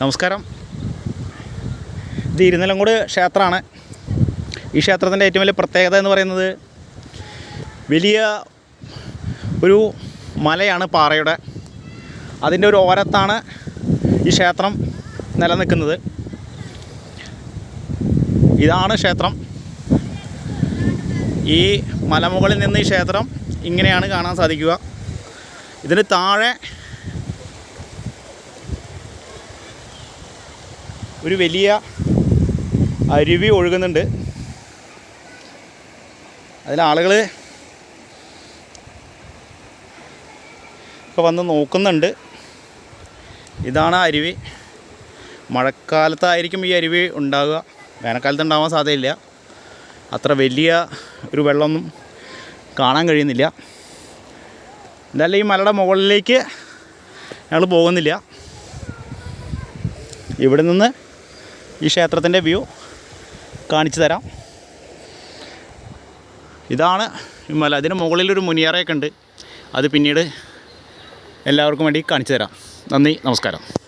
നമസ്കാരം. ഇത് ഇരുനിലങ്കോട് ക്ഷേത്രമാണ്. ഈ ക്ഷേത്രത്തിന്റെ ഏറ്റവും വലിയ പ്രത്യേകത എന്ന് പറയുന്നത് വലിയ ഒരു മലയാണ് പാറയുടെ. അതിന്റെ ഒരു ഓരത്താണ് ഈ ക്ഷേത്രം നിലനിൽക്കുന്നത്. ഇതാണ് ക്ഷേത്രം. ഈ മലമുകളിൽ നിന്ന് ഈ ക്ഷേത്രം ഇങ്ങനെയാണ് കാണാൻ സാധിക്കുക. ഇതിന് താഴെ ഒരു വലിയ അരുവി ഒഴുകുന്നുണ്ട്. അതിൽ ആളുകൾ ഒക്കെ വന്ന് നോക്കുന്നുണ്ട്. ഇതാണ് അരുവി. മഴക്കാലത്തായിരിക്കും ഈ അരുവി ഉണ്ടാകുക വേനൽക്കാലത്ത് ഉണ്ടാവാൻ സാധ്യതയില്ല. അത്ര വലിയ ഒരു വെള്ളമൊന്നും കാണാൻ കഴിയുന്നില്ല. എന്തായാലും ഈ മലയുടെ മുകളിലേക്ക് ഞങ്ങൾ പോകുന്നില്ല. ഇവിടെ നിന്ന് ഈ ക്ഷേത്രത്തിന്റെ വ്യൂ കാണിച്ചു തരാം. ഇതാണ് മല അതിന് മുകളിലൊരു മുനിയറയൊക്കെ ഉണ്ട്. അത് പിന്നീട് എല്ലാവർക്കും വേണ്ടി കാണിച്ചു തരാം. നന്ദി നമസ്കാരം.